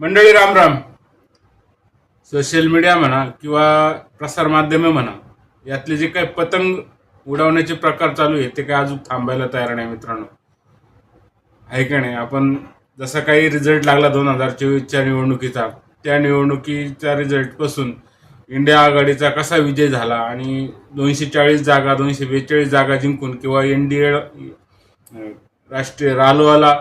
मंडळी Ram Ram. Social media म्हणा किंवा प्रसारमाध्यमे म्हणा यातले जे काही पतंग उडवण्याचे प्रकार चालू आहे ते काय अजून थांबायला तयार नाही मित्रांनो. आहे का नाही? आपण जसा काही रिझल्ट लागला दोन हजार चोवीसच्या निवडणुकीचा त्या निवडणुकीच्या रिझल्टपासून इंडिया आघाडीचा कसा विजय झाला आणि दोनशे चाळीस जागा दोनशे बेचाळीस जागा जिंकून किंवा एन डी ए राष्ट्रीय रालोआला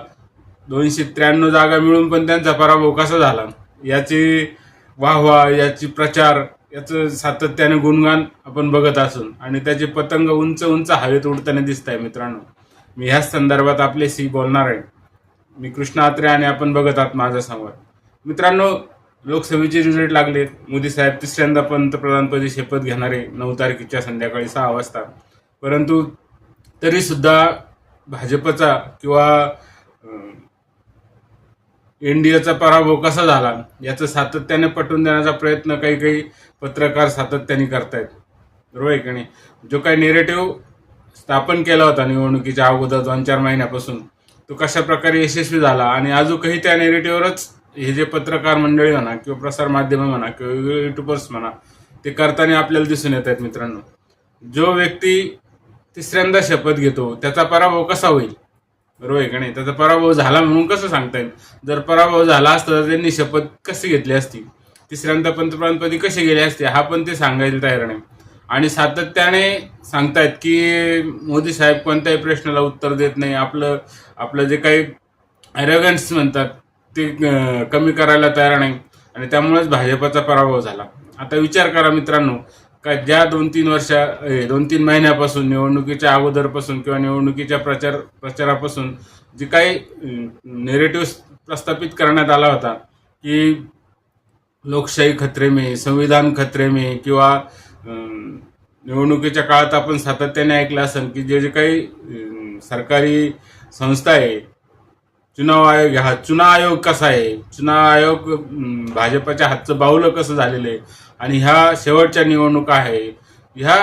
दोनशे त्र्याण्णव जागा मिळून पण त्यांचा पराभव कसा झाला? याची वाहवा याची प्रचार याचं सातत्याने गुणगान आपण बघत असून आणि त्याचे पतंग उंच उंच हवेत उडताना दिसत आहे मित्रांनो. मी ह्याच संदर्भात आपल्याशी बोलणार आहे. मी कृष्ण आत्रे आणि आपण बघत आहात माझा संवाद. मित्रांनो लोकसभेचे रिझल्ट लागले. मोदी साहेब तिसऱ्यांदा पंतप्रधानपदी शपथ घेणारे नऊ तारखेच्या संध्याकाळी सहा वाजता. परंतु तरीसुद्धा भाजपचा किंवा एनडीएचा पराभव कसा झाला? याचं सातत्याने पटवून देण्याचा प्रयत्न काही काही पत्रकार सातत्याने करतायत. बरोबर आहे की नाही? जो काही नेरेटिव्ह स्थापन केला होता निवडणुकीच्या अगोदर दोन चार महिन्यापासून तो कशा प्रकारे यशस्वी झाला आणि अजूनही त्या नेरेटिव्हवरच हे जे पत्रकार मंडळी म्हणा किंवा प्रसार माध्यमं म्हणा किंवा वेगवेगळे युट्यूबर्स म्हणा ते करताना आपल्याला दिसून येत आहेत मित्रांनो. जो व्यक्ती तिसऱ्यांदा शपथ घेतो त्याचा पराभव कसा होईल? बरोबर आहे का नाही? त्याचा पराभव झाला म्हणून कसं सांगता येईल? जर पराभव झाला असता तर त्यांनी शपथ कशी घेतली असती? तिसऱ्यांदा पंतप्रधानपदी कसे गेले असते? हा पण ते सांगायला तयार नाही. आणि सातत्याने सांगतायत की मोदी साहेब कोणत्याही प्रश्नाला उत्तर देत नाही. आपलं आपलं जे काही अरेगन्स म्हणतात ते कमी करायला तयार नाही. आणि त्यामुळेच भाजपचा पराभव झाला. आता विचार करा मित्रांनो का ज्या दोन तीन वर्षा दोन तीन महिन्यापासून निवडणुकीच्या अगोदरपासून किंवा निवडणुकीच्या प्रचार प्रचारापासून जे काही नेरेटिव्ह प्रस्थापित करण्यात आला होता की लोकशाही खत्रेमे में संविधान खत्रेमे में किंवा निवडणुकीच्या काळात आपण सातत्याने ऐकलं असेल की जे जे काही सरकारी संस्था आहे चुनाव आयोग हा चुनाव आयोग कसा आहे? चुनाव आयोग भाजपाच्या भाजपच्या हातचं बाहुलं कसं झालेलं आहे? आणि ह्या शेवटच्या निवडणुका आहे. ह्या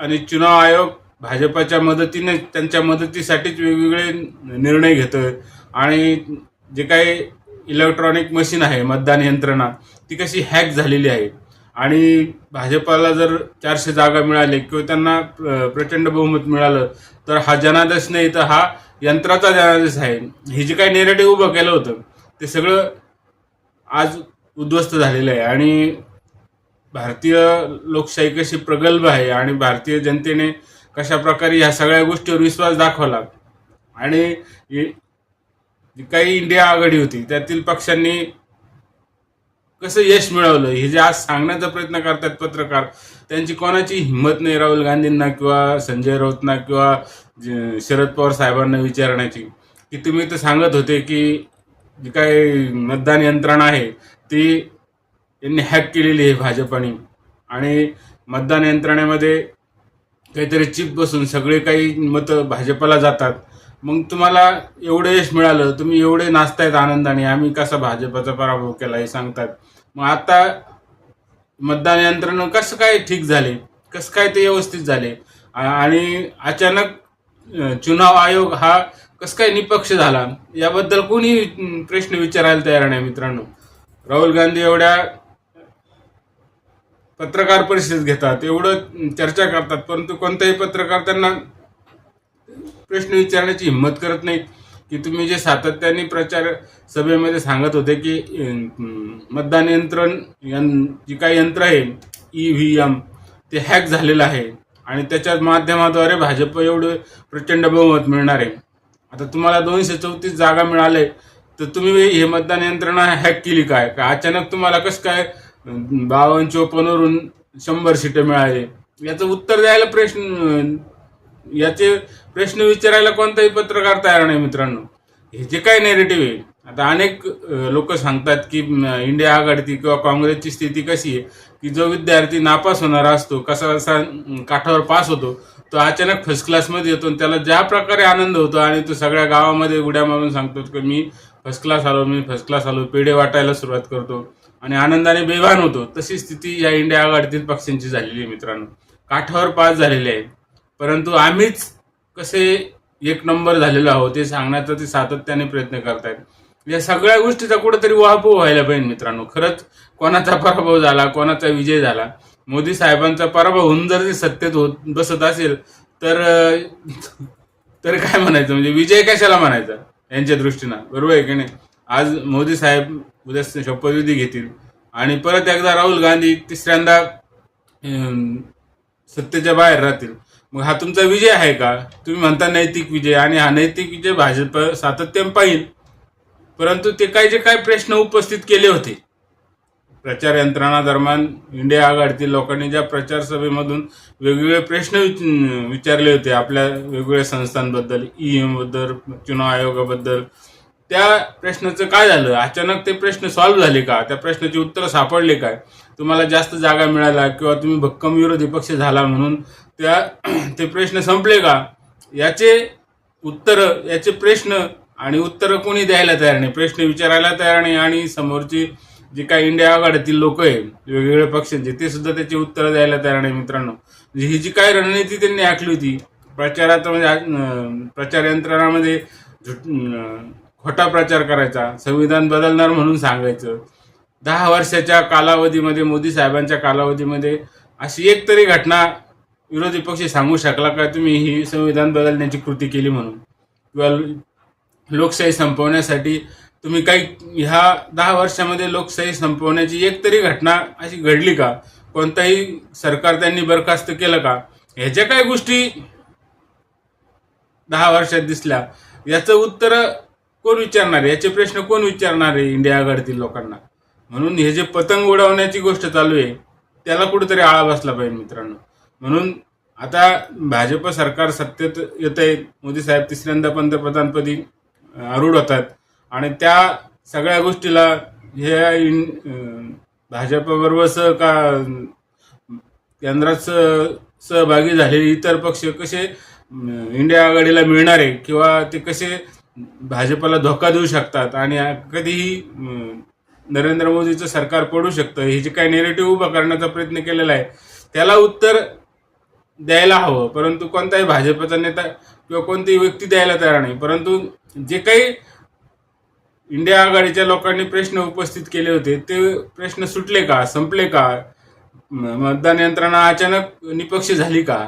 आणि चुनाव आयोग भाजपच्या मदतीने त्यांच्या मदतीसाठीच वेगवेगळे निर्णय घेतोय. आणि जे काही इलेक्ट्रॉनिक मशीन आहे मतदान यंत्रणा ती कशी हॅक झालेली आहे. आणि भाजपाला जर चारशे जागा मिळाले किंवा त्यांना प्रचंड बहुमत मिळालं तर हा जनादेश नाही तर हा यंत्राचा जनादेश आहे हे जे काही नेरेटिव्ह उभं केलं होतं ते सगळं आज उद्ध्वस्त झालेलं आहे. आणि भारतीय लोकशाही कशी प्रगल्भ आहे आणि भारतीय जनतेने कशा प्रकारे ह्या सगळ्या गोष्टीवर विश्वास दाखवला आणि जी काही इंडिया आघाडी होती त्यातील पक्षांनी कसं यश मिळवलं हे जे आज सांगण्याचा प्रयत्न करतात पत्रकार त्यांची कोणाची हिंमत नाही राहुल गांधींना किंवा संजय राऊतना किंवा शरद पवार साहेबांना विचारण्याची. की तुम्ही तर सांगत होते की जी काही मतदान यंत्रणा आहे ती यांनी हॅक केलेली आहे भाजपाने. आणि मतदान यंत्रणेमध्ये काहीतरी चिप बसून सगळे काही मतं भाजपला जातात. मग तुम्हाला एवढं यश मिळालं तुम्ही एवढे नाचतायत आनंदाने आम्ही कसा भाजपचा पराभव केला हे सांगतात. मग आता मतदान यंत्रणा कसं काय ठीक झाले? कसं काय ते व्यवस्थित झाले? आणि अचानक चुनाव आयोग हा कसं काय निपक्ष झाला? याबद्दल कोणी प्रश्न विचारायला तयार नाही मित्रांनो. राहुल गांधी एवढ्या पत्रकार परिषद घेतात एवढं चर्चा करतात परंतु कोणताही पत्रकार त्यांना प्रश्न विचारण्याची हिंमत करत नाही की तुम्ही जे सातत्याने प्रचार सभेमध्ये सांगत होते की मतदान यंत्रण यं- जी काही यंत्र आहे ई व्ही एम ते हॅक झालेलं आहे. आणि त्याच्या माध्यमाद्वारे भाजप एवढं प्रचंड बहुमत मिळणार आहे. आता तुम्हाला दोनशे चौतीस जागा मिळाले तर तुम्ही हे मतदान यंत्रणा हॅक केली काय? का अचानक तुम्हाला कसं काय बावन्न चोपन्नवरून शंभर सीटं मिळाले? याचं उत्तर द्यायला प्रश्न याचे प्रश्न विचारायला कोणताही पत्रकार तयार नाही मित्रांनो. हे जे काही नेरेटिव्ह आहे आता अनेक लोक सांगतात की इंडिया आघाडीची किंवा काँग्रेसची स्थिती कशी आहे की जो विद्यार्थी नापास होणारा असतो कसा कसा काठावर पास होतो तो अचानक फर्स्ट क्लासमध्ये येतो आणि त्याला ज्या प्रकारे आनंद होतो आणि तो सगळ्या गावामध्ये उड्या मारून सांगतो की मी फर्स्ट क्लास आलो मी फर्स्ट क्लास आलो पेढे वाटायला सुरुवात करतो आणि आनंदाने बेभान होतो. तशी स्थिती या इंडिया आघाडीतील पक्षांची झालेली आहे मित्रांनो. काठावर पास झालेली आहे. परंतु आम्हीच कसे एक नंबर झालेलो आहोत ते सांगण्याचा ते सातत्याने प्रयत्न करतायत. या सगळ्या गोष्टीचा कुठेतरी वाहपो व्हायला पाहिजे मित्रांनो. खरंच कोणाचा पराभव झाला कोणाचा विजय झाला मोदी साहेबांचा पराभव होऊन जर ते सत्तेत होत बसत असेल तर तर काय म्हणायचं? म्हणजे विजय कशाला म्हणायचा यांच्या दृष्टीनं? बरोबर आहे की नाही? आज मोदी साहेब उद्या शपथविधी घेतील आणि परत एकदा राहुल गांधी तिसऱ्यांदा सत्तेच्या बाहेर राहतील. मग हा तुमचा विजय आहे का? तुम्ही म्हणता नैतिक विजय आणि हा नैतिक विजय भाजप सातत्याने पाहिल. परंतु ते काही जे काही प्रश्न उपस्थित केले होते प्रचार यंत्रणा दरम्यान इंडिया आघाडीतील लोकांनी ज्या प्रचार सभेमधून वेगवेगळे प्रश्न विचारले होते आपल्या वेगवेगळ्या संस्थांबद्दल ई एमबद्दल चुनाव आयोगाबद्दल त्या प्रश्नाचं काय झालं? अचानक ते प्रश्न सॉल्व्ह झाले का? त्या प्रश्नाची उत्तरं सापडले काय? तुम्हाला जास्त जागा मिळाला किंवा तुम्ही भक्कम विरोधी पक्ष झाला म्हणून त्या ते प्रश्न संपले का? याचे उत्तर याचे प्रश्न आणि उत्तरं कोणी द्यायला तयार नाही? प्रश्न विचारायला तयार नाही आणि समोरची जी काही इंडिया आघाडीतील लोक आहे वेगवेगळ्या पक्षांचे ते सुद्धा त्याची उत्तरं द्यायला तयार नाही मित्रांनो. म्हणजे ही जी काय रणनीती त्यांनी आखली होती प्रचारात म्हणजे प्रचार यंत्रणामध्ये झुट- खोटा प्रचार करायचा संविधान बदलणार म्हणून सांगायचं. दहा वर्षाच्या कालावधीमध्ये मोदी साहेबांच्या कालावधीमध्ये अशी एक तरी घटना विरोधी पक्ष सांगू शकला का? तुम्ही ही संविधान बदलण्याची कृती केली म्हणून. किंवा लोकशाही संपवण्यासाठी तुम्ही काही ह्या दहा वर्षामध्ये लोकशाही संपवण्याची एक तरी घटना अशी घडली का? कोणताही सरकार त्यांनी बरखास्त केलं का? ह्याच्या काय गोष्टी दहा वर्षात दिसल्या? याचं उत्तर कोण विचारणार? आहे याचे प्रश्न कोण विचारणार आहे इंडिया आघाडीतील लोकांना? म्हणून हे जे पतंग उडवण्याची गोष्ट चालू आहे त्याला कुठेतरी आळा बसला पाहिजे मित्रांनो. म्हणून आता भाजप सरकार सत्तेत येत आहे. मोदी साहेब तिसऱ्यांदा पंतप्रधानपदी आरूढ होतात. आणि त्या सगळ्या गोष्टीला हे इन- भाजपबरोबर सह का केंद्रात सहभागी झालेले इतर पक्ष कसे इंडिया आघाडीला मिळणार आहे? किंवा ते कसे भाजपला धोका देऊ शकतात आणि कधीही नरेंद्र मोदीचं सरकार पडू शकतं हे जे काही नेरेटिव्ह उभा करण्याचा प्रयत्न केलेला आहे त्याला उत्तर द्यायला हवं. परंतु कोणताही भाजपचा नेता किंवा कोणतीही व्यक्ती द्यायला तयार नाही. परंतु जे काही इंडिया आघाडीच्या लोकांनी प्रश्न उपस्थित केले होते ते प्रश्न सुटले का संपले का? मतदान यंत्रणा अचानक निपक्ष झाली का?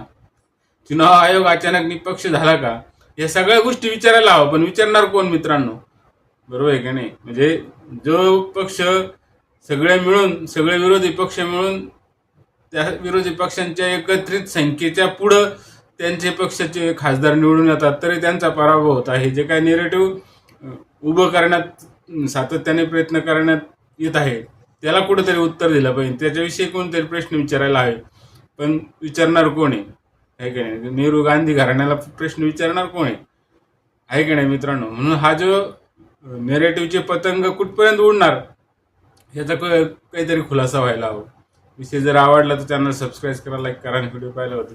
चुनाव आयोग अचानक निपक्ष झाला का? या सगळ्या गोष्टी विचारायला हवं पण विचारणार कोण मित्रांनो? बरोबर आहे का नाही? म्हणजे जो पक्ष सगळे मिळून सगळे विरोधी पक्ष मिळून त्या विरोधी पक्षांच्या एकत्रित संख्येच्या पुढं त्यांचे पक्षाचे खासदार निवडून येतात तरी त्यांचा पराभव होत आहे. जे काही निरेटिव्ह उभं करण्यात सातत्याने प्रयत्न करण्यात येत आहे त्याला कुठेतरी उत्तर दिलं पाहिजे. त्याच्याविषयी कोणतरी प्रश्न विचारायला हवे पण विचारणार कोण आहे? आहे की नाही? नेहरू गांधी घराण्याला प्रश्न विचारणार कोण आहे? आहे की नाही मित्रांनो? म्हणून हा जो नेरेटिव्हचे पतंग कुठपर्यंत उडणार याचा क- काहीतरी खुलासा व्हायला हवा. विषय जर आवडला तर चॅनल सबस्क्राईब करा लाईक करा आणि व्हिडिओ पाहिला होता.